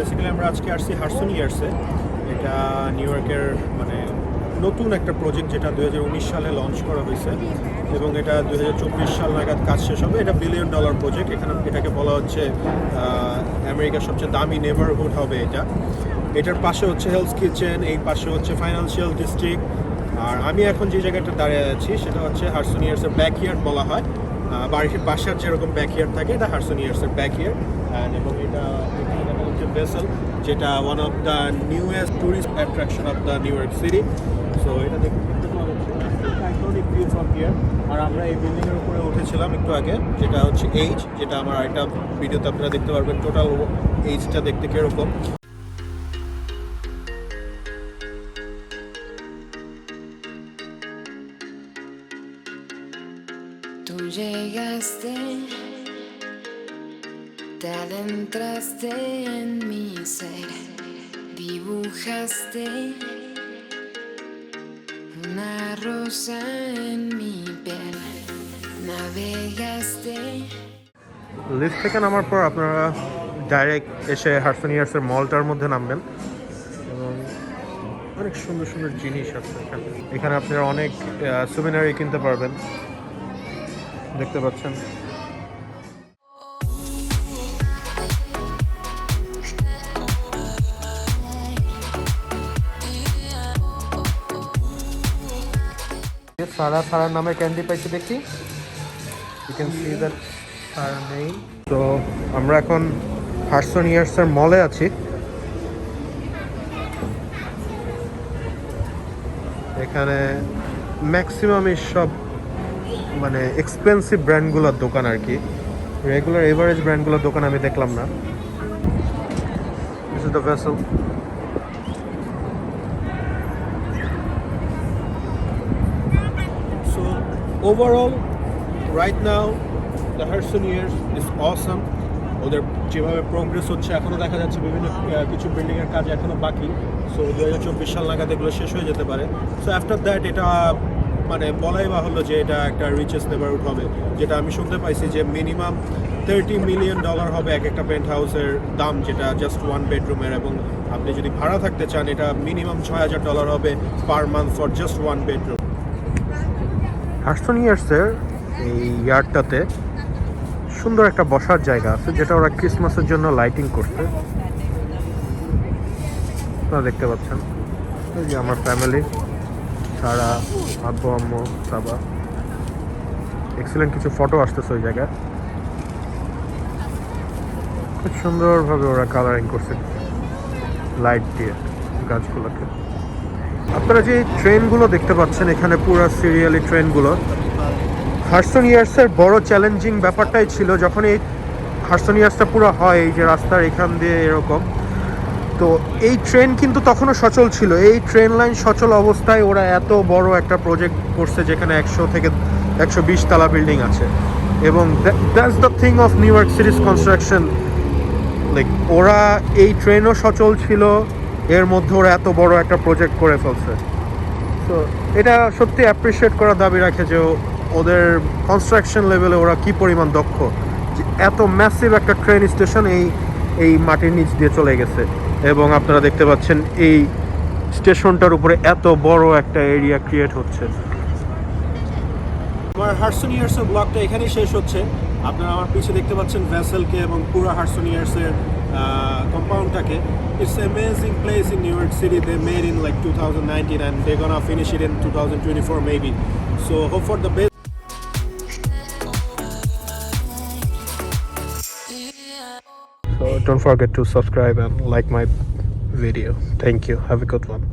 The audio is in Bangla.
বেসিক্যালি আমরা আজকে আসছি হার্সন ইয়ার্সে। এটা নিউ ইয়র্কের মানে নতুন একটা প্রজেক্ট যেটা দুই হাজার উনিশ সালে লঞ্চ করা হয়েছে। এবং এটা দু সাল নাগাদ কাজ শেষ হবে। এটা বিলিয়ন ডলার প্রজেক্ট এখানে এটাকে বলা হচ্ছে আমেরিকার সবচেয়ে দামি নেবারহুড হবে এটা। এটার পাশে হচ্ছে হেলথ কিচেন এই পাশে হচ্ছে ফাইন্যান্সিয়াল ডিস্ট্রিক্ট আর আমি এখন যে জায়গাটা দাঁড়িয়ে আছি, সেটা হচ্ছে হার্সন ইয়ার্সের ব্যাকইয়ার্ড বলা হয়। বাড়ির বাসার যেরকম ব্যাকইয়ার্ড থাকে, এটা হার্সন ইয়ার্সের ব্যাকইয়ার্ড এবং এটা হচ্ছে ভেসেল যেটা one of the newest tourist attraction of the New York City so এটা দেখতে আর আমরা এই বিল্ডিংয়ের উপরে উঠেছিলাম একটু আগে, যেটা হচ্ছে এইচ যেটা আমার একটা ভিডিওতে আপনারা দেখতে পারবেন। টোটাল এইচটা দেখতে কীরকম। Tú llegaste, te adentraste en mi ser, dibujaste una rosa en mi piel, navegaste. Lift থেকে নামার পর আপনারা ডাইরেক্ট এসে হার্সন ইয়ার্সের মলটার মধ্যে নামবেন। এবং অনেক সুন্দর সুন্দর জিনিস আছে এখানে। আপনারা অনেক সুবিনারি কিনতে পারবেন। দেখতে পাচ্ছেন। সারা সারা নামে ক্যান্ডি পাইছি দেখি। ইউ ক্যান সি দ্যাট সারা নেই। তো আমরা এখন হার্সন ইয়ার্সের মলে আছি। এখানে ম্যাক্সিমামই সব মানে এক্সপেন্সিভ ব্র্যান্ডগুলোর দোকান আর কি। রেগুলার এভারেজ ব্র্যান্ডগুলোর দোকান আমি দেখলাম না। This is the vessel So overall, right now, the Harrison years is awesome. ওদের যেভাবে প্রোগ্রেস হচ্ছে এখনও দেখা যাচ্ছে বিভিন্ন কিছু বিল্ডিংয়ের কাজ এখনও বাকি। সো দু হাজার চব্বিশ সাল নাগাদ এগুলো শেষ হয়ে যেতে পারে। সো আফটার দ্যাট এটা মানে বলাই বাহুল্য যে এটা একটা রিচেস্ট নেবারহুড হবে। যেটা আমি শুনতে পাইছি যে মিনিমাম থার্টি মিলিয়ন ডলার হবে এক একটা পেন্ট হাউসের দাম, যেটা জাস্ট ওয়ান বেডরুমের এবং আপনি যদি ভাড়া থাকতে চান, এটা মিনিমাম ছয় হাজার ডলার হবে per month for just one bedroom Hudson ইয়ার্সের এই ইয়ার্ডটাতে সুন্দর একটা বসার জায়গা আছে, যেটা ওরা ক্রিসমাসের জন্য লাইটিং করছে। আপনারা দেখতে পাচ্ছেন। আমার ফ্যামিলি সারা আব্বু আম্মু, বাবা। এক্সিলেন্ট কিছু ফটো আসতেছে ওই জায়গায়। খুব সুন্দরভাবে ওরা কালারিং করছে। লাইট দিয়ে গাছগুলোকে। আপনারা যে ট্রেনগুলো দেখতে পাচ্ছেন, এখানে পুরো সিরিয়ালি ট্রেনগুলো। হার্সন ইয়ার্সের বড় চ্যালেঞ্জিং ব্যাপারটাই ছিল যখন এই হার্সন ইয়ার্সটা পুরো হয়, এই যে রাস্তার এখান দিয়ে এরকম। তো এই ট্রেন কিন্তু তখনও সচল ছিল। এই ট্রেন লাইন সচল অবস্থায় ওরা এত বড় একটা প্রজেক্ট করছে যেখানে একশো থেকে একশো বিশ তালা বিল্ডিং আছে। এবং that's the thing of New York city's construction like ওরা এই ট্রেনও সচল ছিল, এর মধ্যে ওরা এত বড় একটা প্রজেক্ট করে ফেলছে। তো এটা সত্যি অ্যাপ্রিসিয়েট করার দাবি রাখে যে ওদের কনস্ট্রাকশন লেভেলে ওরা কি পরিমাণ দক্ষ। যে এত ম্যাসিভ একটা ট্রেন স্টেশন এই এই মাটির নিচ দিয়ে চলে গেছে। এবং আপনারা দেখতে পাচ্ছেন এই স্টেশনটার উপরে এত বড় একটা এরিয়া ক্রিয়েট হচ্ছে। আমার হার্সন ইয়ার্সের ব্লগটা এখানেই শেষ হচ্ছে। আপনারা আমার পিছে দেখতে পাচ্ছেন ভ্যাসেলকে এবং পুরো হার্সন ইয়ার্সের কম্পাউন্ডটাকে it's amazing place in New York City they made in like two thousand nineteen and they gonna finish it in two thousand twenty four maybe so hope for the best So don't forget to subscribe and like my video. Thank you. Have a good one.